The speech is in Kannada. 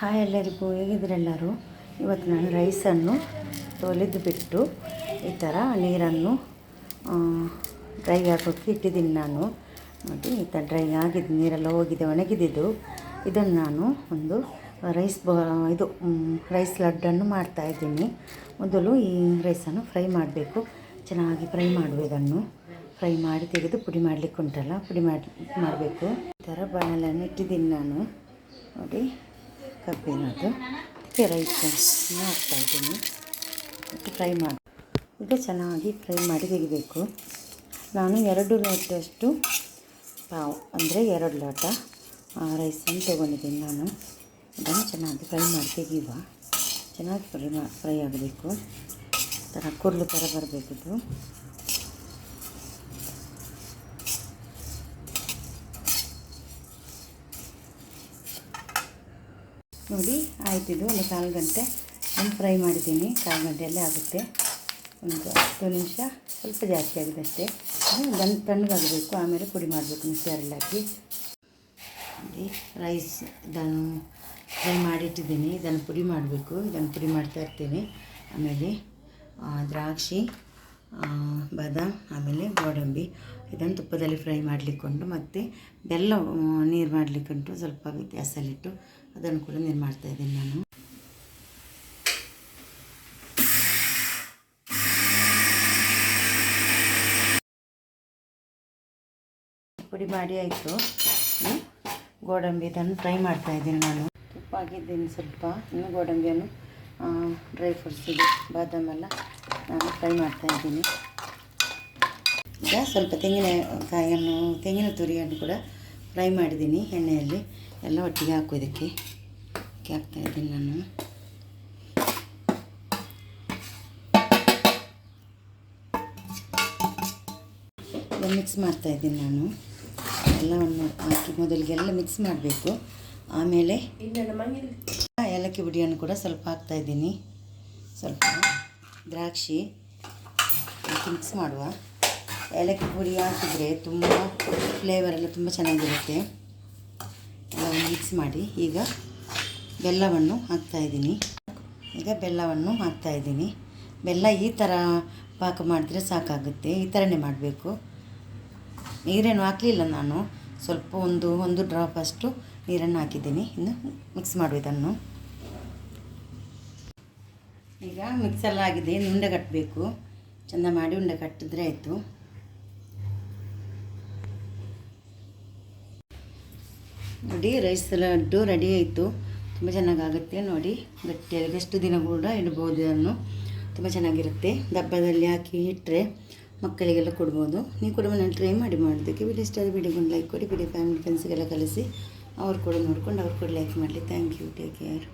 ಹಾಯ್ ಎಲ್ಲರಿಗೂ ಹೇಗಿದ್ರೆಲ್ಲರೂ ಇವತ್ತು ನಾನು ರೈಸನ್ನು ತೊಳೆದು ಬಿಟ್ಟು ಈ ಥರ ನೀರನ್ನು ಡ್ರೈ ಆಗೋಕ್ಕೆ ಇಟ್ಟಿದ್ದೀನಿ ನಾನು. ನೋಡಿ, ಈ ಥರ ಡ್ರೈ ಆಗಿದ್ದು ನೀರೆಲ್ಲ ಹೋಗಿದೆ ಒಣಗಿದ್ದು ಇದನ್ನು ನಾನು ಒಂದು ರೈಸ್ ಬ, ಇದು ರೈಸ್ ಲಡ್ಡನ್ನು ಮಾಡ್ತಾಯಿದ್ದೀನಿ ಮೊದಲು ಈ ರೈಸನ್ನು ಫ್ರೈ ಮಾಡಬೇಕು. ಚೆನ್ನಾಗಿ ಫ್ರೈ ಮಾಡುವ ಇದನ್ನು. ಫ್ರೈ ಮಾಡಿ ತೆಗೆದು ಪುಡಿ ಮಾಡಲಿಕ್ಕೆ ಉಂಟಲ್ಲ ಪುಡಿ ಮಾಡಿ, ಮಾಡಬೇಕು. ಈ ಥರ ಬಾಣಲನ್ನು ಇಟ್ಟಿದ್ದೀನಿ ನಾನು. ನೋಡಿ. ಕಬ್ಬಿನದ್ದು ಅದಕ್ಕೆ ರೈಸ್ ಹಾಕ್ತಾಯಿದ್ದೀನಿ ಮತ್ತು ಫ್ರೈ ಮಾಡಿ ಈಗ ಚೆನ್ನಾಗಿ ಫ್ರೈ ಮಾಡಿ ತೆಗಿಬೇಕು. ನಾನು ಎರಡು ಲೋಟದಷ್ಟು ಪಾವು ಅಂದರೆ ಎರಡು ಲೋಟ ರೈಸನ್ನು ತೊಗೊಂಡಿದ್ದೀನಿ ನಾನು. ಇದನ್ನು ಚೆನ್ನಾಗಿ ಫ್ರೈ ಮಾಡಿ ತೆಗೆಯುವ. ಚೆನ್ನಾಗಿ ಫ್ರೈ ಮಾ, ಫ್ರೈ ಆಗಬೇಕು. ಥರ ಕುರ್ಲು ಥರ ಬರಬೇಕಿದು ನೋಡಿ ಆಯ್ತಿದು ಒಂದು ಕಾಲು ಗಂಟೆ. ಒಂದು ಫ್ರೈ ಮಾಡಿದ್ದೀನಿ, ಕಾಲು ಗಂಟೆಯಲ್ಲೇ ಆಗುತ್ತೆ. ಒಂದು ಹತ್ತು ನಿಮಿಷ, ಸ್ವಲ್ಪ ಜಾಸ್ತಿ ಆಗಿದೆ ಅಷ್ಟೇ. ಗಂಟು ತಣ್ಣಗಾಗಬೇಕು, ಆಮೇಲೆ ಪುಡಿ ಮಾಡಬೇಕು ಮಿಕ್ಸರಲ್ಲಿ ಹಾಕಿ. ನೋಡಿ, ರೈಸ್ ಇದನ್ನು ಫ್ರೈ ಮಾಡಿಟ್ಟಿದ್ದೀನಿ. ಇದನ್ನು ಪುಡಿ ಮಾಡಬೇಕು. ಇದನ್ನು ಪುಡಿ ಮಾಡ್ತಾ ಇರ್ತೀನಿ. ಆಮೇಲೆ ದ್ರಾಕ್ಷಿ. ಬಾದಾಮ್ ಆಮೇಲೆ ಗೋಡಂಬಿ. ಇದನ್ನು ತುಪ್ಪದಲ್ಲಿ ಫ್ರೈ ಮಾಡಲಿಕ್ಕೊಂಡು ಮತ್ತು ಬೆಲ್ಲ ನೀರು ಮಾಡಲಿಕ್ಕುಂಟು, ಸ್ವಲ್ಪ ಗ್ಯಾಸಲ್ಲಿಟ್ಟು ಅದನ್ನು ಕೂಡ ನೀರು ಮಾಡ್ತಾಯಿದ್ದೀನಿ ನಾನು. ಪುಡಿ ಮಾಡಿ ಆಯಿತು. ಗೋಡಂಬಿ ಇದನ್ನು ಫ್ರೈ ಮಾಡ್ತಾ ಇದ್ದೀನಿ ನಾನು. ತುಪ್ಪ ಹಾಕಿದ್ದೀನಿ ಸ್ವಲ್ಪ. ಇನ್ನು ಗೋಡಂಬಿಯನ್ನು ಡ್ರೈ ಫ್ರೂಟ್ಸ್ ಬಾದಾಮೆಲ್ಲ. ನಾನು ಫ್ರೈ ಮಾಡ್ತಾ ಇದ್ದೀನಿ. ಈಗ ಸ್ವಲ್ಪ ತೆಂಗಿನ ಕಾಯನ್ನು ತೆಂಗಿನ ತುರಿಯನ್ನು ಕೂಡ ಫ್ರೈ ಮಾಡಿದ್ದೀನಿ ಎಣ್ಣೆಯಲ್ಲಿ. ಎಲ್ಲ ಒಟ್ಟಿಗೆ ಹಾಕು ಇದಕ್ಕೆ. ಹಾಕಿ ಹಾಕ್ತಾ ಇದ್ದೀನಿ ನಾನು. ಮಿಕ್ಸ್ ಮಾಡ್ತಾ ಇದ್ದೀನಿ ನಾನು. ಎಲ್ಲವನ್ನು ಹಾಕಿ ಮೊದಲಿಗೆಲ್ಲ ಮಿಕ್ಸ್ ಮಾಡಬೇಕು. ಆಮೇಲೆ ಏಲಕ್ಕಿ ಪುಡಿಯನ್ನು ಕೂಡ ಸ್ವಲ್ಪ ಹಾಕ್ತಾ ಇದ್ದೀನಿ. ಸ್ವಲ್ಪ ದ್ರಾಕ್ಷಿ. ಮಿಕ್ಸ್ ಮಾಡುವ. ಏಲಕ್ಕಿ ಪುಡಿ ಹಾಕಿದರೆ ತುಂಬ ಫ್ಲೇವರ್ ಎಲ್ಲ ತುಂಬ ಚೆನ್ನಾಗಿರುತ್ತೆ. ಎಲ್ಲವನ್ನು ಮಿಕ್ಸ್ ಮಾಡಿ ಈಗ ಬೆಲ್ಲವನ್ನು ಹಾಕ್ತಾಯಿದ್ದೀನಿ ಈಗ ಬೆಲ್ಲವನ್ನು ಹಾಕ್ತಾಯಿದ್ದೀನಿ ಬೆಲ್ಲ ಈ ಥರ ಪಾಕ ಮಾಡಿದ್ರೆ ಸಾಕಾಗುತ್ತೆ. ಈ ಥರನೇ ಮಾಡಬೇಕು. ನೀರೇನು ಹಾಕಲಿಲ್ಲ ನಾನು. ಸ್ವಲ್ಪ ಒಂದು ಒಂದು ಡ್ರಾಪ್ ಅಷ್ಟು ನೀರನ್ನು ಹಾಕಿದ್ದೀನಿ. ಇನ್ನು ಮಿಕ್ಸ್ ಮಾಡು ಇದನ್ನು. ಈಗ ಮಿಕ್ಸಲ್ಲಾಗಿದೆ ಉಂಡೆ ಕಟ್ಟಬೇಕು ಚೆಂದ ಮಾಡಿ ಉಂಡೆ ಕಟ್ಟಿದ್ರೆ ಆಯಿತು. ನೋಡಿ ರೈಸ್ ಲಡ್ಡು ರೆಡಿ ಆಯಿತು. ತುಂಬ ಚೆನ್ನಾಗಾಗುತ್ತೆ. ನೋಡಿ, ಗಟ್ಟಿಯಾಗಿ ಎಷ್ಟು ದಿನ ಕೂಡ ಇಡ್ಬೋದು ಅದನ್ನು ತುಂಬ ಚೆನ್ನಾಗಿರುತ್ತೆ. ದಬ್ಬದಲ್ಲಿ ಹಾಕಿ ಇಟ್ಟರೆ ಮಕ್ಕಳಿಗೆಲ್ಲ ಕೊಡ್ಬೋದು. ನೀವು ಕೂಡ ಮನೇಲಿ ಟ್ರೈ ಮಾಡಿ ಮಾಡೋದಕ್ಕೆ ವಿಡಿಯೋ ಇಷ್ಟ ಆದರೆ ಲೈಕ್ ಕೊಡಿ. ವಿಡಿಯೋ ಫ್ಯಾಮಿಲಿ ಫ್ರೆಂಡ್ಸ್ಗೆಲ್ಲ ಕಲಿಸಿ ಅವ್ರು ಕೂಡ ನೋಡ್ಕೊಂಡು ಅವ್ರು ಕೂಡ ಲೈಕ್ ಮಾಡಲಿ. Thank you take care